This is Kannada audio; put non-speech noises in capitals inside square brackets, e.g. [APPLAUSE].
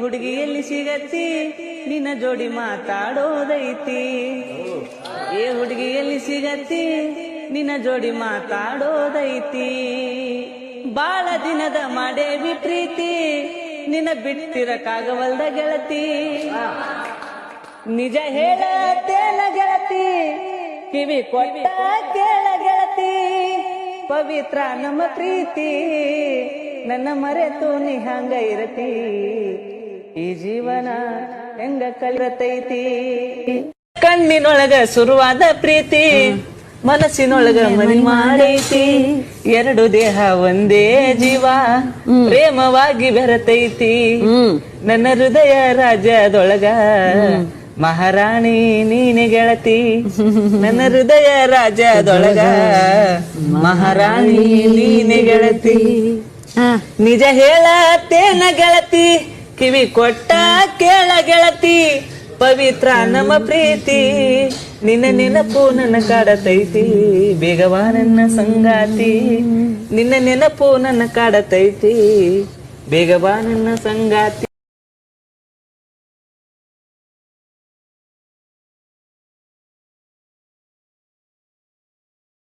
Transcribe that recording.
ಹುಡುಗಿ ಎಲ್ಲಿ ಸಿಗತ್ತಿ ನಿನ್ನ ಜೋಡಿ ಮಾತಾಡೋದೈತಿ. ಏ ಹುಡುಗಿ ಎಲ್ಲಿ ಸಿಗತ್ತಿ ನಿನ್ನ ಜೋಡಿ ಮಾತಾಡೋದೈತಿ. ಬಾಳ ದಿನದ ಮಾಡೇವಿ ಪ್ರೀತಿ ನಿನ್ನ ಬಿಟ್ಟಿರಕ್ಕಾಗವಲ್ದ ಗೆಳತಿ. ನಿಜ ಹೇಳತ್ತೇನ ಗೆಳತಿ, ಕಿವಿ ಕೊಟ್ಟ ಕೇಳ ಗೆಳತಿ. ಪವಿತ್ರ ನಮ್ಮ ಪ್ರೀತಿ, ನನ್ನ ಮರೆತು ನೀ ಹಂಗ ಇರತಿ. ಈ ಜೀವನ ಹೆಂಗ ಕಲಿರತೈತಿ ಕಣ್ಣಿನೊಳಗ ಶುರುವಾದ ಪ್ರೀತಿ ಮನಸ್ಸಿನೊಳಗ ಮನಿ ಮಾಡೈತಿ. ಎರಡು ದೇಹ ಒಂದೇ ಜೀವ ಪ್ರೇಮವಾಗಿ ಬೆರತೈತಿ. [LAUGHS] ನನ್ನ ಹೃದಯ ರಾಜ್ಯದೊಳಗ ಮಹಾರಾಣಿ ನೀನೆ ಗೆಳತಿ. ನನ್ನ ಹೃದಯ ರಾಜ್ಯದೊಳಗ ಮಹಾರಾಣಿ ನೀನೆ ಗೆಳತಿ. ನಿಜ ಹೇಳತ್ತೇನ ಗೆಳತಿ? ಕಿವಿ ಕೊಟ್ಟ ಕೇಳ ಗೆಳತಿ, ಪವಿತ್ರ ನಮ್ಮ ಪ್ರೀತಿ. ನಿನ್ನ ನೆನಪು ನನ್ನ ಕಾಡತೈತಿ, ಬೇಗವಾನನ್ನ ಸಂಗಾತಿ. ನಿನ್ನ ನೆನಪು ನನ್ನ ಕಾಡತೈತಿ ಬೇಗವಾ ನನ್ನ ಸಂಗಾತಿ.